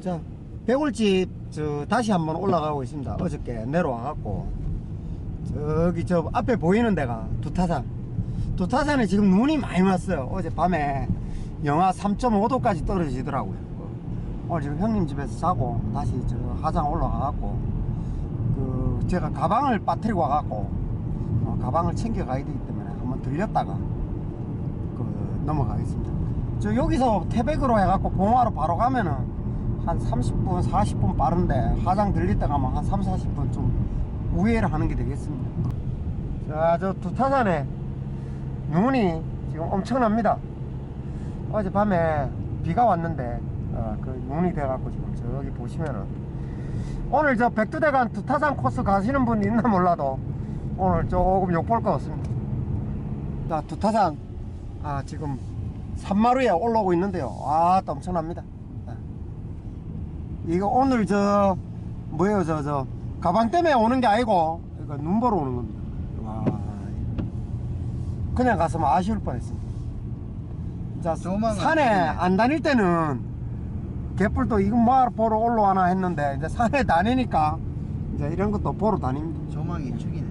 자, 배골집 저 다시 한번 올라가고 있습니다. 어저께 내려와 갖고 저기 저 앞에 보이는 데가 두타산. 두타산에 지금 눈이 많이 왔어요. 어제 밤에 영하 3.5도까지 떨어지더라고요. 오늘 지금 형님 집에서 자고 다시 저 하장 올라가 갖고 그 제가 가방을 빠뜨리고 와 갖고 어, 가방을 챙겨 가야 되기 때문에 한번 들렸다가 그 넘어가겠습니다. 저 여기서 태백으로 해갖고 봉화로 바로 가면은 한 30분, 40분 빠른데 화장 때 가면 한 3, 40분 좀 우회를 하는 게 되겠습니다. 자, 저 두타산에 눈이 지금 엄청납니다. 어젯밤에 비가 왔는데 어, 그 눈이 돼갖고 지금 저기 보시면은 오늘 저 백두대간 두타산 코스 가시는 분 있나 몰라도 오늘 조금 욕볼 것 같습니다. 자, 두타산 아 지금 산마루에 올라오고 있는데요. 아, 또 엄청납니다. 아. 이거 오늘 저 뭐예요, 저 저 가방 때문에 오는 게 아니고 이거 눈 보러 오는 겁니다. 와, 그냥 갔으면 아쉬울 뻔했습니다. 자, 조망은 산에. 안 다닐 때는 개뿔도 이거 뭐 보러 올라와나 했는데 이제 산에 다니니까 이제 이런 것도 보러 다닙니다. 조망이 죽이네.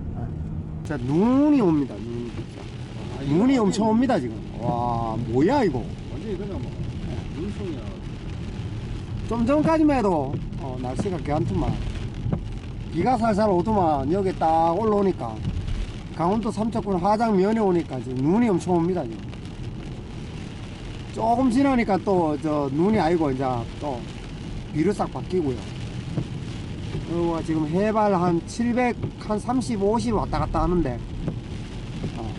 자, 눈이 옵니다. 눈이. 눈이 엄청 옵니다 지금. 와, 뭐야 이거? 완전히 그냥 뭐 눈송이야. 좀 전까지만 해도 어, 날씨가 괜찮더만. 비가 살살 오더만 여기 딱 올라오니까. 강원도 삼척군 하장 면에 오니까 지금 눈이 엄청 옵니다 지금. 조금 지나니까 또 저 눈이 아니고 이제 또 비로 싹 바뀌고요. 어, 지금 해발 한 700, 한 30, 50 왔다 갔다 하는데 어,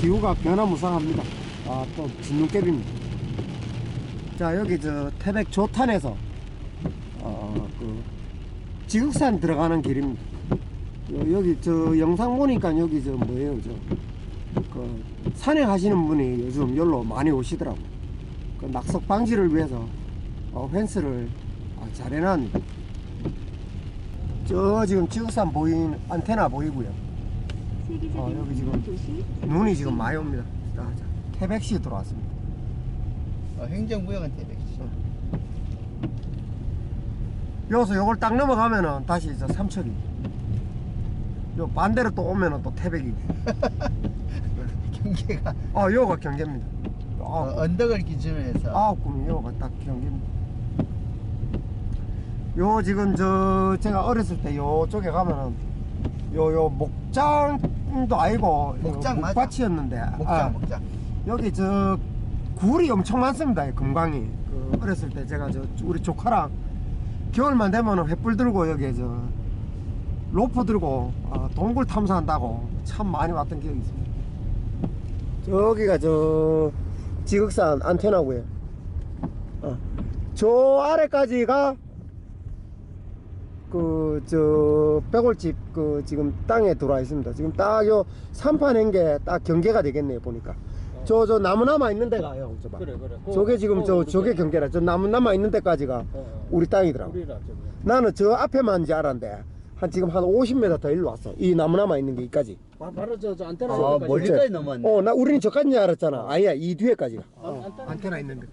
기후가 변화무쌍합니다. 아 또 진눈깨비입니다 자 여기 저 태백 조탄에서 어 그 지극산 들어가는 길입니다. 요- 여기 저 영상 보니까 여기 저 뭐예요 저그 산행하시는 분이 요즘 열로 많이 오시더라고. 그 낙석 방지를 위해서 어, 펜스를 아, 잘 해놨습니다. 저 지금 지극산 보인 안테나 보이고요. 어, 여기 지금 눈이 지금 많이 옵니다. 자, 자, 태백시 들어왔습니다. 어, 행정구역은 태백시. 여기서 요걸 딱 넘어가면은 다시 저 삼척이. 요 반대로 또 오면은 또 태백이. 경계가 아, 요가 경계입니다. 어, 아, 언덕을 기준으로 해서 아홉 꿈이 요가 딱 경계입니다. 요 지금 저 제가 어렸을 때 요쪽에 가면은 요 요 목장도 아니고 목장 맞아. 목밭이었는데 목장 아, 목장. 여기 저 굴이 엄청 많습니다. 이 금강이. 그 어렸을 때 제가 저 우리 조카랑 겨울만 되면 횃불 들고 여기 저 로프 들고 어, 동굴 탐사한다고 참 많이 왔던 기억이 있습니다. 저기가 저 지극산 안테나고요. 어. 저 아래까지가 그 저 백골집 그 지금 땅에 들어와 있습니다. 지금 딱 요 삼판 한 게 딱 경계가 되겠네요 보니까. 저 저 나무 남아 있는 데가 형 저 봐. 그래 그래. 저게 지금 저 저게 경계라. 저 나무 남아 있는 데까지가 어, 어. 우리 땅이더라고. 우리라 저기. 나는 저 앞에만 줄 알았는데 한 지금 한 50m 더 일로 왔어. 이 나무 남아 있는 게 이까지. 바- 바로 저, 저 안테나 아. 멀리까지 넘었네. 어, 나 우리는 저까지 줄 알았잖아. 아니야, 이 뒤에까지가. 아, 안테나. 안테나 있는 데.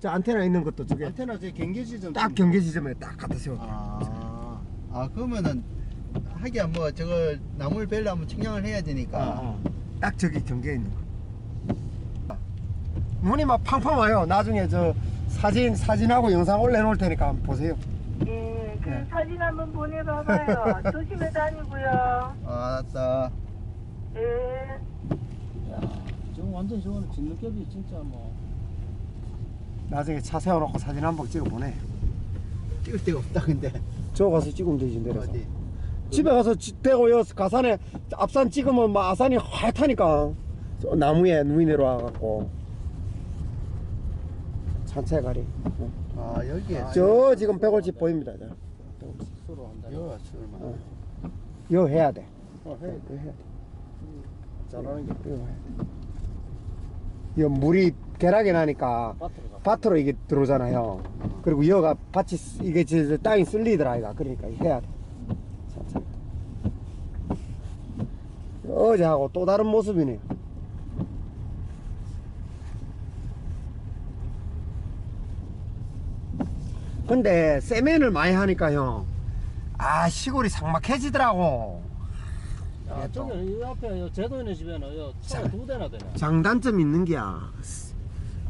저 안테나 있는 것도 저게 안테나 저 경계 지점. 딱 경계 지점에 딱 갖다 세웠다. 아, 아 그러면은 하기야 뭐 저거 나무를 베려면 측량을 해야 되니까. 어, 어. 딱 저기 경계에 있는 거. 눈이 막 팡팡 와요. 나중에 저 사진 사진하고 영상 올려놓을 테니까 한번 보세요. 예, 그 네. 사진 한번 보내봐봐요. 조심해 다니고요. 아, 알았다. 예. 야, 지금 완전 저거는 진눈깨비 진짜 뭐. 나중에 차 세워놓고 사진 한 번 찍어 보내. 찍을 데가 없다 근데. 저 가서 찍으면 되지 내려서. 어디? 집에 가서 지- 대고 여 가산에 앞산 찍으면 막 아산이 하얗다니까. 저 나무에 눈이 내려와 갖고. 산책 가리. 어. 아 여기에 저 지금 백골집 보입니다. 저. 서로 한다. 여 술만. 어. 요 해야 돼. 어, 해. 요 해야 돼. 잘하는 게 요 해야 돼. 이 물이 개락이 나니까 밭으로 가. 밭으로 이게 들어오잖아요. 그리고 여가 밭이 쓰- 이게 저, 저 땅이 쓸리더라 이가 그러니까 해야 돼. 어제하고 또 다른 모습이네요. 근데 세면을 많이 하니까 형, 아 시골이 삭막해지더라고. 야, 예, 또. 저기 이 앞에 요 제도인의 집에는 요. 차가 두 대나 되네. 장단점 있는 게야.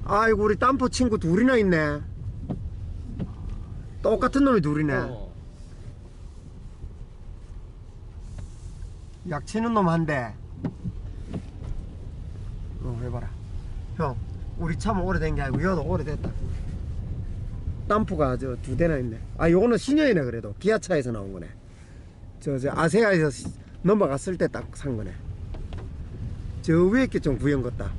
아이고 우리 땀포 친구 둘이나 있네. 똑같은 놈이 둘이네. 어. 약 치는 놈 한 대. 어, 해봐라. 형, 우리 차만 오래된 게 아니고, 여도 오래됐다. 땀프가 저 두 대나 있네. 아, 요거는 신형이네, 그래도. 기아차에서 나온 거네. 저, 저, 아세아에서 시- 넘어갔을 때 딱 산 거네. 저 위에 게 좀 구형 같다.